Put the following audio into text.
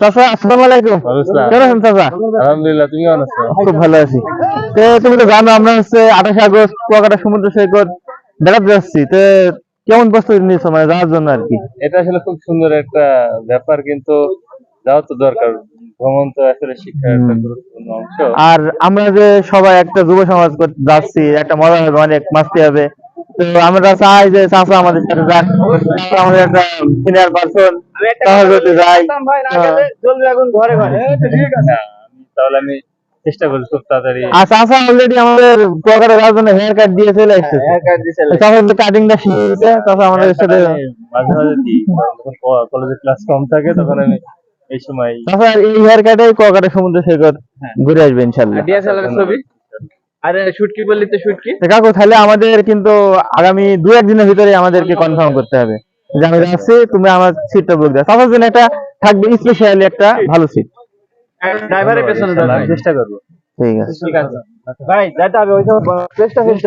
চাচা আসসালামু আলাইকুম। কেমন আছেন চাচা? আলহামদুলিল্লাহ তুমি কেমন আছো? খুব ভালো আছি। তো তুমি তো জানো আমরা হচ্ছে আঠাশে আগস্ট কুয়াকাটা সমুদ্র সৈকত বেড়াতে যাচ্ছি। তো কেমন প্রস্তুতি নিয়েছো? মানে যাওয়ার জন্য আর কি। এটা আসলে খুব সুন্দর একটা ব্যাপার কিন্তু যাওয়া তো দরকার। ভ্রমণ তো আসলে শিক্ষার একটা গুরুত্বপূর্ণ অংশ। আর আমরা যে সবাই একটা যুব সমাজ যাচ্ছি একটা মজা হবে অনেক মাস্তি হবে। তো আমরা চাই যে চাচা আমাদের সাথে যাক। আমাদের একটা সিনিয়র পার্সন যাই। হ্যাঁ। হ্যাঁ, আমি তাহলে আমি চেষ্টা করি খুব তাড়াতাড়ি। আর চাচা অলরেডি আমাদের কুয়াকাটা যাওয়ার জন্য হেয়ার কাট দিয়ে চলে আসছে চাচা কাটিংটা শিখেছে চাচা আমাদের সাথে মাঝে মাঝে দিই কলেজে ক্লাস কম থাকে তখন আমি এই সময় এই হেয়ার কাটে কুয়াকাটা সমুদ্র সৈকত ঘুরে আসবে ইনশাল্লাহ। ডিএসএলআর ছবি? আরে শুট বললি তো শুট কাকু তাহলে আমাদের কিন্তু আগামী দু একদিনের ভিতরে আমাদেরকে কনফার্ম করতে হবে। আমি যাচ্ছি তুমি আমার সিটটা বুক দাও। তাদের জন্য একটা থাকবে স্পেশালি একটা ভালো সিট ড্রাইভারের পেছনে চেষ্টা করব। ঠিক আছে। ঠিক আছে। ভাই যাইতে হবে ওই চেষ্টা করতে